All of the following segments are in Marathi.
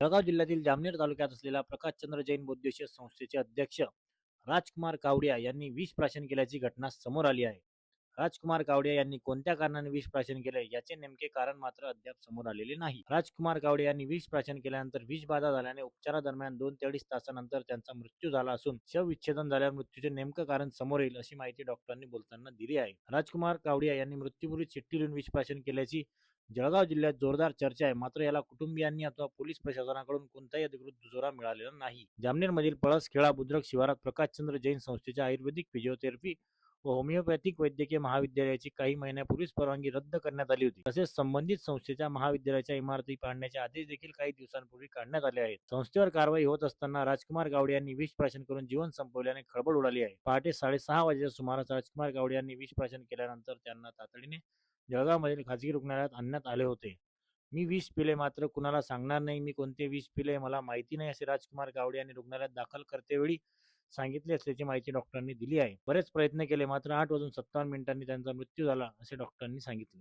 जळगाव जिल्ह्यातील जामनेर तालुक्यात असलेल्या प्रकाशचंद्र जैन बौद्धेश्वर संस्थेचे अध्यक्ष राजकुमार कावडिया यांनी विष प्राशन केल्याची घटना समोर आली आहे. राजकुमार कावडिया यांनी कोणत्या कारणाने विष प्राशन केले याचे नेमके कारण मात्र अद्याप समोर आलेले नाही. राजकुमार कावडे यांनी विष प्राशन केल्यानंतर विष बाधा झाल्याने उपचारादरम्यान दोन ते अडीच तासानंतर त्यांचा मृत्यू झाला असून शवविच्छेदन झाल्यावर मृत्यूचे नेमकं कारण समोर येईल अशी माहिती डॉक्टरांनी बोलताना दिली आहे. राजकुमार कावडिया यांनी मृत्यूपूर्वी चिठ्ठी लिहून विष प्राशन केल्याची जळगाव जिल्ह्यात जोरदार चर्चा आहे. मात्र याला कुटुंबियांनी अथवा पोलीस प्रशासनाकडून कोणताही अधिकृत दुजोरा मिळालेला नाही. जामनेरमधील पळसखेडा बुद्रक शिवारात प्रकाशचंद्र जैन संस्थेच्या आयुर्वेदिक फिजिओथेरपी व होमिओपॅथिक वैद्यकीय महाविद्यालयाची काही महिन्यापूर्वीच परवानगी रद्द करण्यात आली होती. तसेच संबंधित संस्थेच्या महाविद्यालयाच्या इमारती पाडण्याचे आदेश देखील काही दिवसांपूर्वी काढण्यात आले आहेत. संस्थेवर कारवाई होत असताना राजकुमार गावडे यांनी विष प्राशन करून जीवन संपवल्याने खळबळ उडाली आहे. पहाटे साडेसहा वाजेच्या सुमारास राजकुमार गावडे यांनी विष प्राशन केल्यानंतर त्यांना तातडीने जळगावमधील खाजगी रुग्णालयात आणण्यात आले होते. मी विष पिले मात्र कुणाला सांगणार नाही. मी कोणते विष पिले मला माहिती नाही असे राजकुमार गावडे यांनी रुग्णालयात दाखल करतेवेळी सांगितले असल्याची माहिती डॉक्टरांनी दिली आहे. बरेच प्रयत्न केले मात्र आठ वाजून सत्तावन्न मिनिटांनी त्यांचा मृत्यू झाला असे डॉक्टरांनी सांगितले.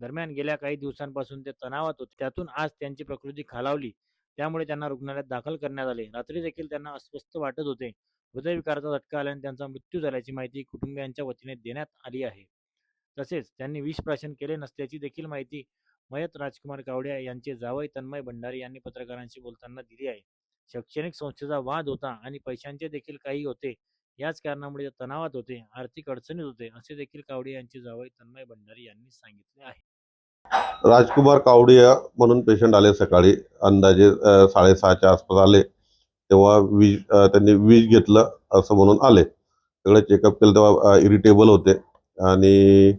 दरम्यान गेल्या काही दिवसांपासून ते तणावात होते. त्यातून आज त्यांची प्रकृती खालावली. त्यामुळे त्यांना रुग्णालयात दाखल करण्यात आले. रात्री देखील त्यांना अस्वस्थ वाटत होते. हृदयविकाराचा झटका आल्याने त्यांचा मृत्यू झाल्याची माहिती कुटुंबियांच्या वतीने देण्यात आली आहे. तसेच त्यांनी विष प्राशन केले नसल्याची देखील माहिती मयत राजकुमार कावडिया यांचे जावई तन्मय भंडारी यांनी पत्रकारांशी बोलताना दिली आहे. शैक्षणिक संस्थेचा वाद होता आणि पैशांचे देखील काही होते याच कारणामुळे तणावात होते आर्थिक अडचणीत होते असे देखील कावडे यांचे जावई तन्मय भंडारी यांनी सांगितले आहे. राजकुमार कावडिया म्हणून पेशंट आले सकाळी अंदाजे साडेसहाच्या आसपास आले. तेव्हा विष त्यांनी विष घेतलं असं म्हणून आले. सगळं चेकअप केलं तेव्हा इरिटेबल होते आणि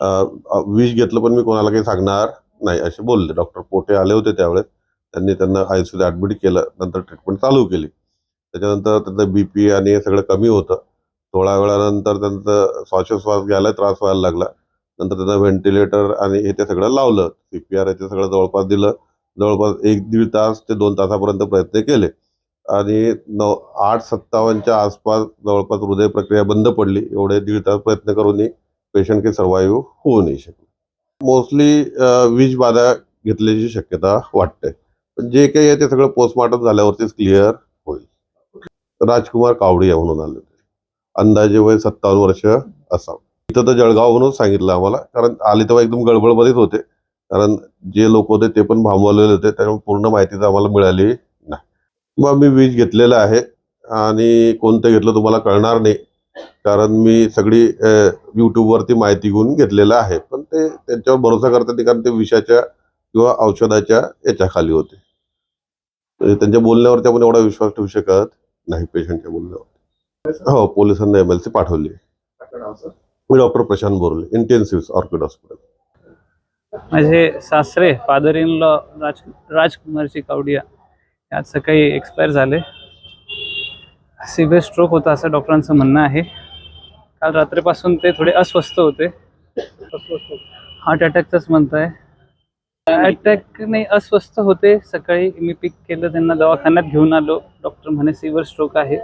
विष घेतलं पण मी कोणाला काही सांगणार नाही असे बोलले. डॉक्टर पोटे आले होते त्यावेळेस. त्यांनी त्यांना आय सी ॲडमिट केलं नंतर ट्रीटमेंट चालू केली. त्याच्यानंतर त्यांचं बी पी आणि हे सगळं कमी होतं. थोड्या वेळानंतर त्यांचं श्वासोश्वास घ्यायला त्रास व्हायला लागला. नंतर त्यांना व्हेंटिलेटर आणि हे ते सगळं लावलं. सी पी आर ते सगळं जवळपास दिलं. जवळपास एक दीड तास ते दोन तासापर्यंत प्रयत्न केले. आणि नऊ आठ सत्तावन्नच्या आसपास जवळपास हृदय प्रक्रिया बंद पडली. एवढे दीड तास प्रयत्न करूनही पेशंट के सर्वाईव्ह होऊ नाही शकणार. मोस्टली वीज बाधा घेतल्याची शक्यता वाटते. पण जे काही आहे ते सगळं पोस्टमॉर्टम झाल्यावरतीच क्लिअर होईल. राजकुमार कावडिया म्हणून आले होते. अंदाजे वय सत्तावन्न वर्ष असावं. इथं तर जळगाव म्हणून सांगितलं आम्हाला कारण आले तेव्हा एकदम गडबडमध्येच होते. कारण जे लोक होते ते पण भांबवलेले होते त्यामुळे पूर्ण माहिती तर आम्हाला मिळाली नाही. मग मी वीज घेतलेलं आहे. आणि कोणतं घेतलं तुम्हाला कळणार नाही. कारण मी सगळी यूट्यूबवरती माहिती घेऊन घेतलेलं आहे. पण ते त्यांच्यावर भरोसा करतात कारण ते विषाच्या किंवा औषधाच्या याच्या खाली होते. म्हणजे त्यांच्या बोलण्यावरती आपण एवढा विश्वास ठेवू शकत नाही पेशंटच्या बोलण्यावर हो पोलिसांना एम एल सी पाठवली. मी doctor Prashant Borle intensive orchid hospital माझे सासरे फादर इन लॉ राज राजकुमारची कावडिया आज सकाळी एक्सपायर झाले. सिव्हिअर स्ट्रोक होता असं डॉक्टरांचं म्हणणं आहे. काल रात्रीपासून ते थोडे अस्वस्थ होते. हार्ट अटॅकचंच म्हणत आहे अटॅक नाही अस्वस्थ होते. सकाळी मी पिक केलं त्यांना दवाखान्यात घेऊन आलो. डॉक्टर म्हणे सिव्हर स्ट्रोक आहे.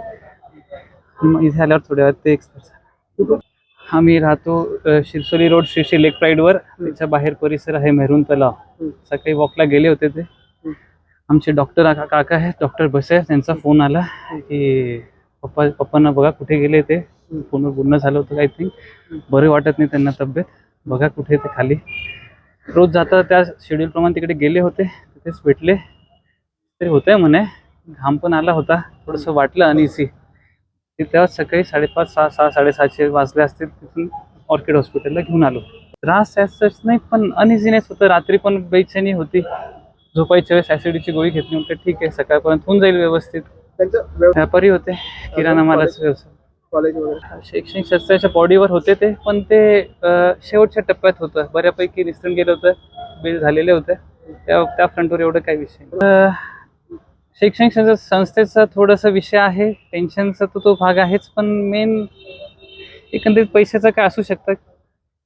मग इथे आल्यावर थोड्या वेळात ते एक्सपायर आम्ही राहतो शिरसोली रोड श्री श्री लेक प्राईडवर त्याच्या बाहेर परिसर आहे मेहरून तलाव. सकाळी वॉकला गेले होते ते. आमचे डॉक्टर काका काका आहेत डॉक्टर बसे त्यांचा फोन आला की पप्पा पप्पांना बघा कुठे गेले ते. फोनवर बोलणं झालं होतं आय थिंक बरे वाटत नाही त्यांना तब्येत. बघा कुठे ते खाली. रोज जाता त्या शेड्यूल प्रमाणे तिकडे गेले होते. तिथेच भेटले. तरी होतंय म्हणे. घाम पण आला होता. थोडंसं वाटलं अनिसी ते तेव्हा सकाळी साडेपाच सहा सहा साडेसहाशे वाजले असतील. तिथून ऑर्किड हॉस्पिटलला घेऊन आलो. त्रास ॲसच नाही पण अनिझीनेस होतं. रात्री पण बेचैनी होती. झोपायच्या वेळेस ॲसिडीची गोळी घेतली. म्हटलं ठीक आहे सकाळपर्यंत होऊन जाईल व्यवस्थित. त्यांचं व्यापारी होते किराणा मालाचे व्यवसाय. कॉलेज वगैरे. शैक्षणिक शास्त्राच्या बॉडीवर होते ते पण ते शेवटच्या टप्प्यात होतं. बऱ्यापैकी निसटून गेलं होतं बिल झालेले होते. त्या त्या फ्रंटवर एवढं काही विषय शैक्षणिक संस्थेचा थोडासा विषय आहे. टेन्शनचा तर तो भाग आहेच पण मेन एकंदरीत पैशाचं काय असू शकतं?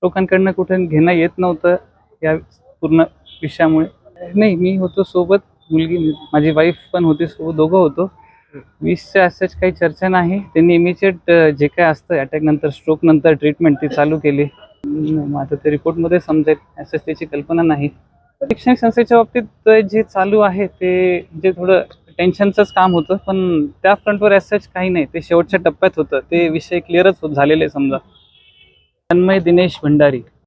लोकांकडनं कुठे घेणं येत नव्हतं या पूर्ण विषयामुळे. नाही मी होतो सोबत मुलगी माझी वाईफ पण होती सोबत दोघं होतो. वीसच्या असंच काही चर्चा नाही. त्यांनी इमिजिएट जे काय असतं अटॅक नंतर स्ट्रोक नंतर ट्रीटमेंट ती चालू केली. मग आता ते रिपोर्टमध्ये समजेल. असंच त्याची कल्पना नाही. शैक्षणिक संस्थेच्या बाबतीत जे चालू आहे ते जे थोडं टेन्शनचंच काम होतं. पण त्या फ्रंटवर ॲज काही नाही. ते शेवटच्या टप्प्यात होतं. ते विषय क्लिअरच होत झालेले समजा. तन्मय दिनेश भंडारी.